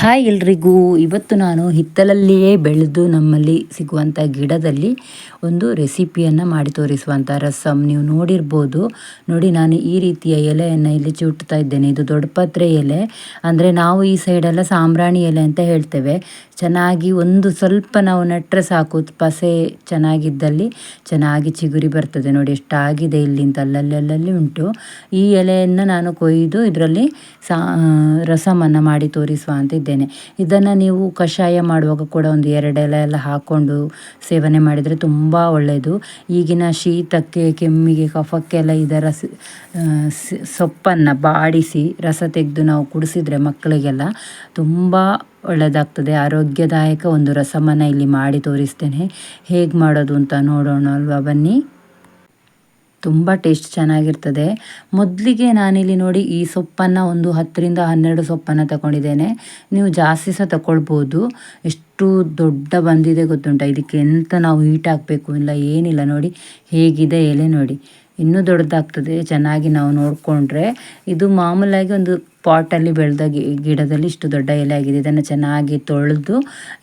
Hi ಎಲ್ರಿಗೂ. ಇವತ್ತು ನಾನು ಹಿತ್ತಲಲ್ಲಿಯೇ ಬೆಳೆದು ನಮ್ಮಲ್ಲಿ ಸಿಗುವಂಥ ಗಿಡದಲ್ಲಿ ಒಂದು ರೆಸಿಪಿಯನ್ನು ಮಾಡಿ ತೋರಿಸುವಂಥ ರಸಮ್ ನೀವು ನೋಡಿರ್ಬೋದು. ನೋಡಿ, ನಾನು ಈ ರೀತಿಯ ಎಲೆಯನ್ನು ಇಲ್ಲಿ ಚುಟ್ತಾ ಇದ್ದೇನೆ. ಇದು ದೊಡ್ಡಪತ್ರೆ ಎಲೆ. ಅಂದರೆ ನಾವು ಈ ಸೈಡೆಲ್ಲ ಸಾಂಬ್ರಾಣಿ ಎಲೆ ಅಂತ ಹೇಳ್ತೇವೆ. ಚೆನ್ನಾಗಿ ಒಂದು ಸ್ವಲ್ಪ ನಾವು ನೆಟ್ಟರೆ ಸಾಕು. ಪಸೆ ಚೆನ್ನಾಗಿದ್ದಲ್ಲಿ ಚೆನ್ನಾಗಿ ಚಿಗುರಿ ಬರ್ತದೆ ನೋಡಿ, ಎಷ್ಟಾಗಿದೆ ಇಲ್ಲಿಂದ ಅಲ್ಲಲ್ಲಲ್ಲಿ ಉಂಟು. ಈ ಎಲೆಯನ್ನು ನಾನು ಕೊಯ್ದು ಇದರಲ್ಲಿ ಸಾ ರಸಮನ್ನು ಮಾಡಿ ತೋರಿಸುವ ಅಂತ ಇದ್ದೇನೆ. ಇದನ್ನು ನೀವು ಕಷಾಯ ಮಾಡುವಾಗ ಕೂಡ ಒಂದು ಎರಡು ಎಲೆ ಎಲ್ಲ ಹಾಕ್ಕೊಂಡು ಸೇವನೆ ಮಾಡಿದರೆ ತುಂಬ ಒಳ್ಳೆಯದು ಈಗಿನ ಶೀತಕ್ಕೆ, ಕೆಮ್ಮಿಗೆ, ಕಫಕ್ಕೆಲ್ಲ ಇದರ ಸೊಪ್ಪನ್ನು ಬಾಡಿಸಿ ರಸ ತೆಗೆದು ನಾವು ಕುಡಿಸಿದ್ರೆ ಮಕ್ಕಳಿಗೆಲ್ಲ ತುಂಬ ಒಳ್ಳೆಯದಾಗ್ತದೆ ಆರೋಗ್ಯದಾಯಕ ಒಂದು ರಸಮನ್ನು ಇಲ್ಲಿ ಮಾಡಿ ತೋರಿಸ್ತೇನೆ. ಹೇಗೆ ಮಾಡೋದು ಅಂತ ನೋಡೋಣ ಅಲ್ವಾ ಬನ್ನಿ. ತುಂಬ ಟೇಸ್ಟ್ ಚೆನ್ನಾಗಿರ್ತದೆ. ಮೊದಲಿಗೆ ನಾನಿಲ್ಲಿ ನೋಡಿ ಈ ಸೊಪ್ಪನ್ನು ಒಂದು ಹತ್ತರಿಂದ ಹನ್ನೆರಡು ಸೊಪ್ಪನ್ನು ತಗೊಂಡಿದ್ದೇನೆ. ನೀವು ಜಾಸ್ತಿ ಸಹ ತಗೊಳ್ಬೋದು. ಎಷ್ಟು ದೊಡ್ಡ ಬಂದಿದೆ ಗೊತ್ತುಂಟ. ಇದಕ್ಕೆ ಎಂತ ನಾವು ಹೀಟ್ ಹಾಕಬೇಕು ಇಲ್ಲ ಏನಿಲ್ಲ ನೋಡಿ. ಹೇಗಿದೆ ಎಲೆ ನೋಡಿ. ಇನ್ನೂ ದೊಡ್ಡದಾಗ್ತದೆ. ಚೆನ್ನಾಗಿ ನಾವು ನೋಡಿಕೊಂಡ್ರೆ. ಇದು ಮಾಮೂಲಾಗಿ ಒಂದು ಪಾಟಲ್ಲಿ ಬೆಳೆದ ಗಿಡದಲ್ಲಿ ಇಷ್ಟು ದೊಡ್ಡ ಎಲೆ ಆಗಿದೆ. ಇದನ್ನು ಚೆನ್ನಾಗಿ ತೊಳೆದು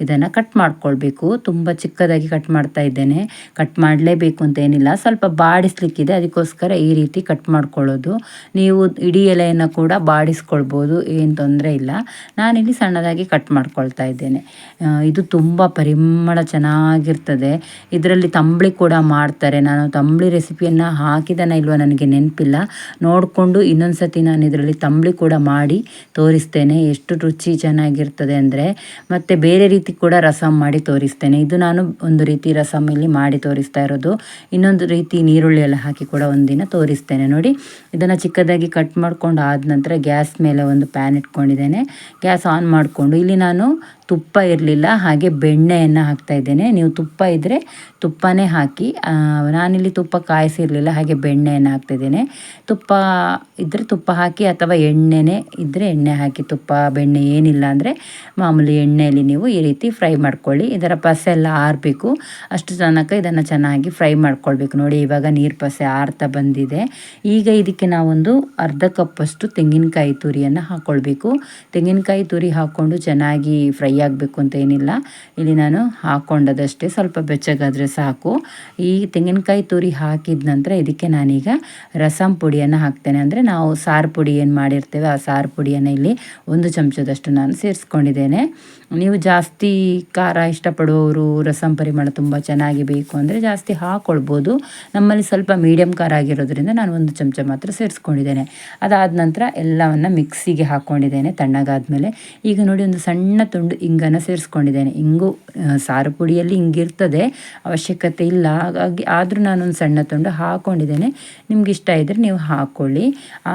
ಇದನ್ನು ಕಟ್ ಮಾಡ್ಕೊಳ್ಬೇಕು. ತುಂಬ ಚಿಕ್ಕದಾಗಿ ಕಟ್ ಮಾಡ್ತಾ ಇದ್ದೇನೆ. ಕಟ್ ಮಾಡಲೇಬೇಕು ಅಂತ ಏನಿಲ್ಲ. ಸ್ವಲ್ಪ ಬಾಡಿಸ್ಲಿಕ್ಕಿದೆ. ಅದಕ್ಕೋಸ್ಕರ ಈ ರೀತಿ ಕಟ್ ಮಾಡ್ಕೊಳ್ಳೋದು. ನೀವು ಇಡೀ ಎಲೆಯನ್ನು ಕೂಡ ಬಾಡಿಸ್ಕೊಳ್ಬೋದು. ಏನು ತೊಂದರೆ ಇಲ್ಲ. ನಾನಿಲ್ಲಿ ಸಣ್ಣದಾಗಿ ಕಟ್ ಮಾಡ್ಕೊಳ್ತಾ ಇದ್ದೇನೆ. ಇದು ತುಂಬ ಪರಿಮಳ ಚೆನ್ನಾಗಿರ್ತದೆ. ಇದರಲ್ಲಿ ತಂಬಳಿ ಕೂಡ ಮಾಡ್ತಾರೆ. ನಾನು ತಂಬಳಿ ರೆಸಿಪಿಯನ್ನು ಹಾಕಿದನ ಇಲ್ವ ನನಗೆ ನೆನಪಿಲ್ಲ. ನೋಡಿಕೊಂಡು ಇನ್ನೊಂದು ಸತಿ ನಾನು ಇದರಲ್ಲಿ ತಂಬಳಿ ಕೂಡ ಮಾಡಿ ತೋರಿಸ್ತೇನೆ, ಎಷ್ಟು ರುಚಿ ಚೆನ್ನಾಗಿರ್ತದೆ ಅಂದರೆ ಮತ್ತು ಬೇರೆ ರೀತಿ ಕೂಡ ರಸಮ್ ಮಾಡಿ ತೋರಿಸ್ತೇನೆ. ಇದು ನಾನು ಒಂದು ರೀತಿ ರಸಮ್ ಇಲ್ಲಿ ಮಾಡಿ ತೋರಿಸ್ತಾ ಇರೋದು. ಇನ್ನೊಂದು ರೀತಿ ನೀರುಳ್ಳಿ ಎಲ್ಲ ಹಾಕಿ ಕೂಡ ಒಂದಿನ ತೋರಿಸ್ತೇನೆ. ನೋಡಿ, ಇದನ್ನು ಚಿಕ್ಕದಾಗಿ ಕಟ್ ಮಾಡ್ಕೊಂಡು ಆದ ನಂತರ ಗ್ಯಾಸ್ ಮೇಲೆ ಒಂದು ಪ್ಯಾನ್ ಇಟ್ಕೊಂಡಿದ್ದೇನೆ. ಗ್ಯಾಸ್ ಆನ್ ಮಾಡಿಕೊಂಡು, ಇಲ್ಲಿ ನಾನು ತುಪ್ಪ ಇರಲಿಲ್ಲ, ಹಾಗೆ ಬೆಣ್ಣೆಯನ್ನು ಹಾಕ್ತಾ ಇದ್ದೇನೆ. ನೀವು ತುಪ್ಪ ಇದ್ದರೆ ತುಪ್ಪನೇ ಹಾಕಿ ನಾನಿಲ್ಲಿ ತುಪ್ಪ ಕಾಯಿಸಿರಲಿಲ್ಲ, ಹಾಗೆ ಬೆಣ್ಣೆಯನ್ನು ಹಾಕ್ತಿದ್ದೇನೆ ತುಪ್ಪ ಇದ್ದರೆ ತುಪ್ಪ ಹಾಕಿ ಅಥವಾ ಎಣ್ಣೆನೇ ಇದ್ದರೆ ಎಣ್ಣೆ ಹಾಕಿ ತುಪ್ಪ, ಬೆಣ್ಣೆ ಏನಿಲ್ಲ ಅಂದರೆ ಮಾಮೂಲಿ ಎಣ್ಣೆಯಲ್ಲಿ ನೀವು ಈ ರೀತಿ ಫ್ರೈ ಮಾಡ್ಕೊಳ್ಳಿ. ಇದರ ಪಸೆ ಎಲ್ಲ ಆರಬೇಕು. ಅಷ್ಟು ತನಕ ಇದನ್ನು ಚೆನ್ನಾಗಿ ಫ್ರೈ ಮಾಡ್ಕೊಳ್ಬೇಕು. ನೋಡಿ, ಇವಾಗ ನೀರು ಪಸೆ ಆರ್ತಾ ಬಂದಿದೆ. ಈಗ ಇದಕ್ಕೆ ನಾವೊಂದು ಅರ್ಧ ಕಪ್ಪಷ್ಟು ತೆಂಗಿನಕಾಯಿ ತುರಿಯನ್ನು ಹಾಕ್ಕೊಳ್ಬೇಕು ತೆಂಗಿನಕಾಯಿ ತುರಿ ಹಾಕ್ಕೊಂಡು ಚೆನ್ನಾಗಿ ಫ್ರೈ ಆಗಬೇಕು ಅಂತ ಏನಿಲ್ಲ. ಇಲ್ಲಿ ನಾನು ಹಾಕ್ಕೊಂಡದಷ್ಟೇ ಸ್ವಲ್ಪ ಬೆಚ್ಚಗಾದರೆ ಸಾಕು. ಈ ತೆಂಗಿನಕಾಯಿ ತುರಿ ಹಾಕಿದ ನಂತರ ಇದಕ್ಕೆ ನಾನೀಗ ರಸಂ ಪುಡಿಯನ್ನು ಹಾಕ್ತೇನೆ. ಅಂದರೆ ನಾವು ಸಾರು ಪುಡಿ ಏನು ಮಾಡಿರ್ತೇವೆ, ಆ ಸಾರು ಪುಡಿಯನ್ನು ಇಲ್ಲಿ ಒಂದು ಚಮಚದಷ್ಟು ನಾನು ಸೇರಿಸ್ಕೊಂಡಿದ್ದೇನೆ. ನೀವು ಜಾಸ್ತಿ ಖಾರ ಇಷ್ಟಪಡುವವರು ರಸಂ ಪರಿಮಳ ತುಂಬ ಚೆನ್ನಾಗಿ ಬೇಕು ಅಂದರೆ ಜಾಸ್ತಿ ಹಾಕ್ಕೊಳ್ಬೋದು ನಮ್ಮಲ್ಲಿ ಸ್ವಲ್ಪ ಮೀಡಿಯಮ್ ಖಾರ ಆಗಿರೋದ್ರಿಂದ ನಾನು ಒಂದು ಚಮಚ ಮಾತ್ರ ಸೇರಿಸ್ಕೊಂಡಿದ್ದೇನೆ. ಅದಾದ ನಂತರ ಎಲ್ಲವನ್ನು ಮಿಕ್ಸಿಗೆ ಹಾಕ್ಕೊಂಡಿದ್ದೇನೆ ತಣ್ಣಗಾದ್ಮೇಲೆ. ಈಗ ನೋಡಿ ಒಂದು ಸಣ್ಣ ತುಂಡು ಇಂಗನ್ನು ಸೇರಿಸ್ಕೊಂಡಿದ್ದೇನೆ. ಇಂಗು ಸಾರು ಪುಡಿಯಲ್ಲಿ ಹಿಂಗಿರ್ತದೆ ಅವಶ್ಯಕತೆ ಇಲ್ಲ. ಹಾಗಾಗಿ ಆದರೂ ನಾನೊಂದು ಸಣ್ಣ ತುಂಡು ಹಾಕ್ಕೊಂಡಿದ್ದೇನೆ ನಿಮ್ಗೆ ಇಷ್ಟ ಇದ್ದರೆ ನೀವು ಹಾಕ್ಕೊಳ್ಳಿ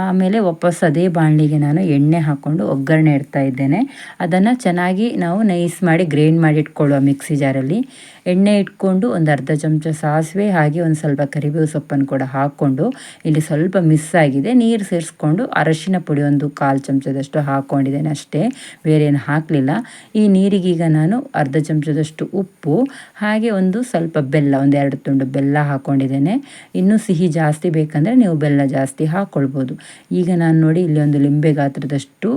ಆಮೇಲೆ ವಾಪಸ್ ಅದೇ ಬಾಣಲಿಗೆ ನಾನು ಎಣ್ಣೆ ಹಾಕ್ಕೊಂಡು ಒಗ್ಗರಣೆ ಇಡ್ತಾ ಇದ್ದೇನೆ. ಅದನ್ನು ಚೆನ್ನಾಗಿ ನಾವು ನೈಸ್ ಮಾಡಿ ಗ್ರೈಂಡ್ ಮಾಡಿ ಇಟ್ಕೊಳ್ಳುವ ಮಿಕ್ಸಿ ಜಾರಲ್ಲಿ ಎಣ್ಣೆ ಇಟ್ಕೊಂಡು ಒಂದು ಅರ್ಧ ಚಮಚ ಸಾಸಿವೆ, ಹಾಗೆ ಒಂದು ಸ್ವಲ್ಪ ಕರಿಬೇವು ಸೊಪ್ಪನ್ನು ಕೂಡ ಹಾಕ್ಕೊಂಡು ಇಲ್ಲಿ ಸ್ವಲ್ಪ ಮಿಸ್ ಆಗಿದೆ. ನೀರು ಸೇರಿಸ್ಕೊಂಡು ಅರಶಿನ ಪುಡಿ ಒಂದು ಕಾಲು ಚಮಚದಷ್ಟು ಹಾಕ್ಕೊಂಡಿದ್ದೇನೆ ಅಷ್ಟೇ, ಬೇರೆ ಏನು ಹಾಕಲಿಲ್ಲ. ಈ ನೀರಿಗೀಗ ನಾನು ಅರ್ಧ ಚಮಚದಷ್ಟು ಉಪ್ಪು, ಹಾಗೆ ಒಂದು ಸ್ವಲ್ಪ ಬೆಲ್ಲ, ಒಂದು ಎರಡು ತುಂಡು ಬೆಲ್ಲ ಹಾಕ್ಕೊಂಡಿದ್ದೇನೆ ಇನ್ನೂ ಸಿಹಿ ಜಾಸ್ತಿ ಬೇಕಂದರೆ ನೀವು ಬೆಲ್ಲ ಜಾಸ್ತಿ ಹಾಕ್ಕೊಳ್ಬೋದು ಈಗ ನಾನು ನೋಡಿ ಇಲ್ಲಿ ಒಂದು ಲಿಂಬೆ ಗಾತ್ರದಷ್ಟು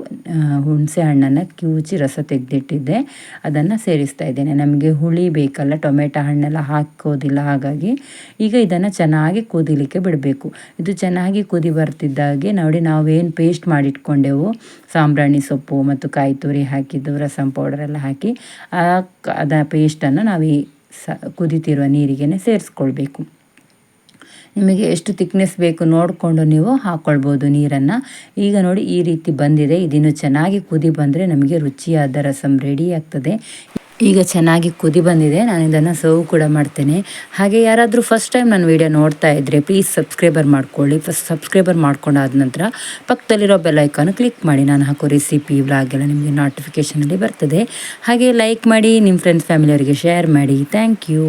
ಹುಣಸೆ ಹಣ್ಣನ್ನು ಕಿವುಚಿ ರಸ ತೆಗೆದಿಟ್ಟಿದ್ದೆ. ಅದನ್ನು ಸೇರಿಸ್ತಾ ಇದ್ದೇನೆ. ನಮಗೆ ಹುಳಿ ಬೇಕಲ್ಲ, ಟೊಮೆಟೊ ಹಣ್ಣೆಲ್ಲ ಹಾಕೋದಿಲ್ಲ, ಹಾಗಾಗಿ ಈಗ ಇದನ್ನು ಚೆನ್ನಾಗಿ ಕುದಿಲಿಕ್ಕೆ ಬಿಡಬೇಕು. ಇದು ಚೆನ್ನಾಗಿ ಕುದಿ ಬರ್ತಿದ್ದಾಗೆ ನೋಡಿ ನಾವೇನು ಪೇಸ್ಟ್ ಮಾಡಿಟ್ಕೊಂಡೆವು, ಸಾಂಬ್ರಾಣಿ ಸೊಪ್ಪು ಮತ್ತು ಕಾಯಿ ತುರಿ ಹಾಕಿದ್ದು, ರಸಂ ಪೌಡರೆಲ್ಲ ಹಾಕಿ, ಆ ಅದ ಪೇಸ್ಟನ್ನು ನಾವು ಈ ಸ, ಕುದಿತಿರುವ ನೀರಿಗೆ ಸೇರಿಸ್ಕೊಳ್ಬೇಕು. ನಿಮಗೆ ಎಷ್ಟು ತಿಕ್ನೆಸ್ ಬೇಕು ನೋಡಿಕೊಂಡು ನೀವು ಹಾಕ್ಕೊಳ್ಬೋದು ನೀರನ್ನು. ಈಗ ನೋಡಿ ಈ ರೀತಿ ಬಂದಿದೆ. ಇದನ್ನು ಚೆನ್ನಾಗಿ ಕುದಿ ಬಂದರೆ ನಮಗೆ ರುಚಿಯಾದ ರಸಂ ರೆಡಿ ಆಗ್ತದೆ. ಈಗ ಚೆನ್ನಾಗಿ ಕುದಿ ಬಂದಿದೆ. ನಾನು ಇದನ್ನು ಸರ್ವ್ ಕೂಡ ಮಾಡ್ತೇನೆ. ಹಾಗೆ ಯಾರಾದರೂ ಫಸ್ಟ್ ಟೈಮ್ ನನ್ನ ವೀಡಿಯೋ ನೋಡ್ತಾ ಇದ್ದರೆ ಪ್ಲೀಸ್ ಸಬ್ಸ್ಕ್ರೈಬರ್ ಮಾಡ್ಕೊಳ್ಳಿ. ಫಸ್ಟ್ ಸಬ್ಸ್ಕ್ರೈಬರ್ ಮಾಡ್ಕೊಂಡಾದ ನಂತರ ಪಕ್ಕದಲ್ಲಿರೋ ಬೆಲ್ಲೈಕಾನು ಕ್ಲಿಕ್ ಮಾಡಿ. ನಾನು ಹಾಕೋ ರೆಸಿಪಿ ಬ್ಲಾಗ್ ಎಲ್ಲ ನಿಮಗೆ ನೋಟಿಫಿಕೇಷನಲ್ಲಿ ಬರ್ತದೆ. ಹಾಗೆ ಲೈಕ್ ಮಾಡಿ ನಿಮ್ಮ ಫ್ರೆಂಡ್ಸ್ ಫ್ಯಾಮಿಲಿಯವರಿಗೆ ಶೇರ್ ಮಾಡಿ. Thank you